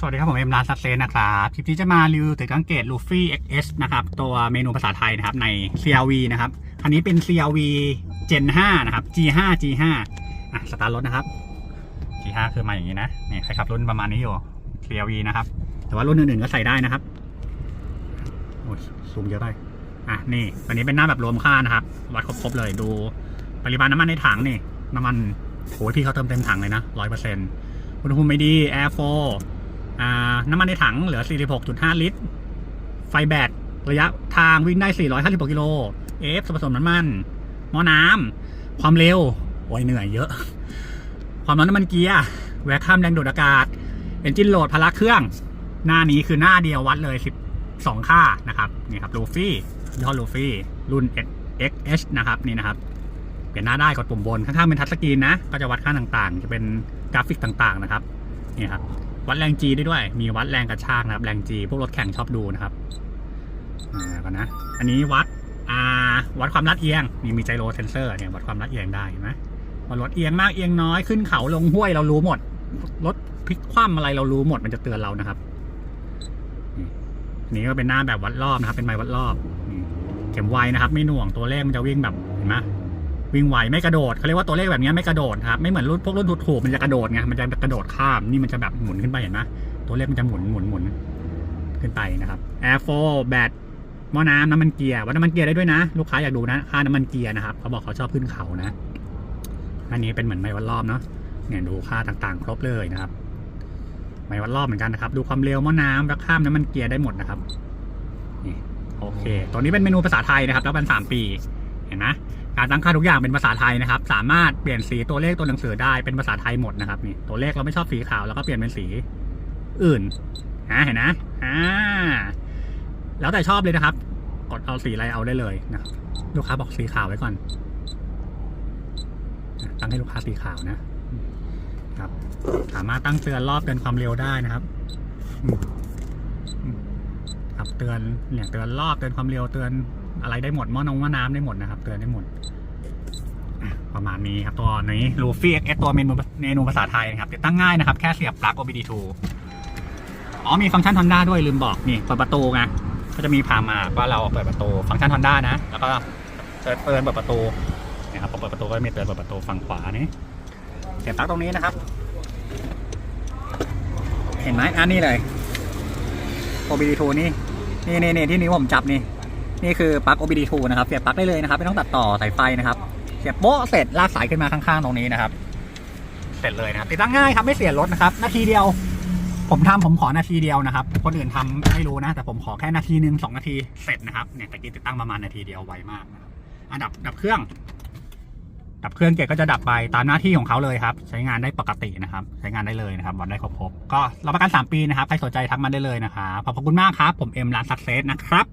สวัสดีครับผมเอ็มร้านซักเซนนะครับคลิปนี้จะมารีวิวติดกางเกตลูฟี่ XS นะครับ ตัวเมนูภาษาไทยนะครับใน CRV นะครับคันนี้เป็น CRV Gen 5 นะครับ G5 G5 อะสตาร์ทรถนะครับ G5 คือมาอย่างนี้นะนี่ใครขับรุ่นประมาณนี้อยู่ CRV นะครับ แต่ว่ารุ่นอื่นๆก็ใส่ได้นะครับโอ้ยซูมเยอะไปอะนี่อันนี้เป็นหน้าแบบรวมค่านะครับวัดครบๆเลยดูปริมาณน้ำมันในถังนี่น้ำมันโหยพี่เขาเติมเต็มถังเลยนะร้อยเปอร์เซ็นต์อุณหภูมิไม่ดี Air 4อ่า น้ำมันในถังเหลือ 46.5 ลิตร ไฟแบตระยะทางวิ่งได้ 456กิโล เอฟส่วนผสมน้ำมันหม้อน้ำ ความเร็ว โอ้ยเหนื่อยเยอะ ความร้อนน้ำมันเกียร์ แวคคัมแรงดูดอากาศ เอนจินโหลดพละเครื่อง หน้านี้คือหน้าเดียววัดเลย 12 ค่านะครับ นี่ครับลูฟี่ยอดลูฟี่รุ่น XH นะครับ นี่นะครับ เปลี่ยนหน้าได้กดปุ่มบน ข้างๆเป็นทัชสกรีนนะ ก็จะวัดค่าต่างๆ จะเป็นกราฟิกต่างๆนะครับ นี่ครับ วัดแรงจีได้ด้วย มีวัดแรงกระชากนะครับ แรงจีพวกรถแข่งชอบดูนะครับอ่าก่อนนะ อันนี้วัดอ่าวัดความลัดเอียงมีมีไจโรเซนเซอร์เนี่ยวัดความลัดเอียงได้เห็นไหมว่ารถเอียงมากเอียงน้อยขึ้นเขาลงห้วยเรารู้หมดรถพลิกคว่ำอะไรเรารู้หมดมันจะเตือนเรานะครับนี่นี่ก็เป็นหน้าแบบวัดรอบนะครับ เป็นไม้วัดรอบเข็มไวนะครับ ไม่หน่วงตัวเลขมันจะวิ่งแบบเห็นไหม วิ่งไหวไม่กระโดดเขาเรียกว่าตัวเลขแบบนี้ไม่กระโดดครับไม่เหมือนรุ่นพวกรุ่นถูกๆมันจะกระโดดไงมันจะกระโดดข้ามนี่มันจะแบบหมุนขึ้นไปเห็นไหมตัวเลขมันจะหมุนหมุนหมุนขึ้นไปนะครับ Air 4แบตหม้อน้ำน้ำมันเกียร์วัดน้ำมันเกียร์ได้ด้วยนะ ลูกค้าอยากดูนะค่าน้ำมันเกียร์นะครับเขาบอกเขาชอบขึ้นเขานะ อันนี้เป็นเหมือนไม้วัดรอบเนาะเนี่ยดูค่าต่างๆ ครบเลยนะครับไม้วัดรอบเหมือนกันนะครับ ดูความเร็วหม้อน้ำรักข้ามน้ำมันเกียร์ได้หมดนะครับนี่โอเค ตัวนี้เป็นเมนูภาษาไทยนะครับ แล้วเป็นสามปี เห็นไหม การตั้งค่าทุกอย่างเป็นภาษาไทยนะครับ สามารถเปลี่ยนสีตัวเลขตัวหนังสือได้เป็นภาษาไทยหมดนะครับนี่ตัวเลขเราไม่ชอบสีขาวแล้วก็เปลี่ยนเป็นสีอื่นนะเห็นนะอ่าแล้วแต่ชอบเลยนะครับ กดเอาสีอะไรเอาได้เลยนะครับลูกค้าบอกสีขาวไว้ก่อนตั้งให้ลูกค้าสีขาวนะครับ สามารถตั้งเตือนรอบเตือนความเร็วได้นะครับครับเตือนเนี่ยเตือนรอบเตือนความเร็วเตือน อะไรได้หมดหม้อนงหม้อน้ำได้หมดนะครับเตือนได้หมดอะประมาณนี้ครับตัวนี้ลูฟี่ XS ตัวเมนูเมนูภาษาไทยนะครับติดตั้งง่ายนะครับ แค่เสียบปลั๊ก OBD2 อ๋อมีฟังก์ชัน Honda ด้วยลืมบอกนี่เปิดประตูไงก็จะมีพามาว่าเราเปิดประตูฟังก์ชัน Honda นะ แล้วก็เปิดเปิดเปิดประตูนะครับพอเปิดประตูก็มีเตือนเปิดประตูฝั่งขวานี่เสียบปลั๊กตรงนี้นะครับ เห็นไหมอันนี้เลย OBD2 นี่นี่นี่ที่นิ้วผมจับนี่ นี่คือปลั๊ก OBD2 นะครับเสียบปลั๊กได้เลยนะครับไม่ต้องตัดต่อสายไฟนะครับ เสียบโป๊ะเสร็จลากสายขึ้นมาข้างๆ ตรงนี้นะครับ เสร็จเลยนะครับติดตั้งง่ายครับไม่เสียรถนะครับ นาทีเดียว ผมทำผมขอนาทีเดียวนะครับ คนอื่นทำไม่รู้นะ แต่ผมขอแค่นาทีหนึ่งสองนาทีเสร็จนะครับเนี่ยตะกี้ติดตั้งประมาณนาทีเดียวไวมากนะครับอันดับดับเครื่อง ดับเครื่องเกตก็จะดับไปตามหน้าที่ของเขาเลยครับ ใช้งานได้ปกตินะครับ ใช้งานได้เลยนะครับวัดได้ครบๆก็รับประกัน3ปีนะครับใครสนใจทักมาได้เลยนะครับขอบคุณมากครับ ผมเอ็มร้านซักเซสนะครับ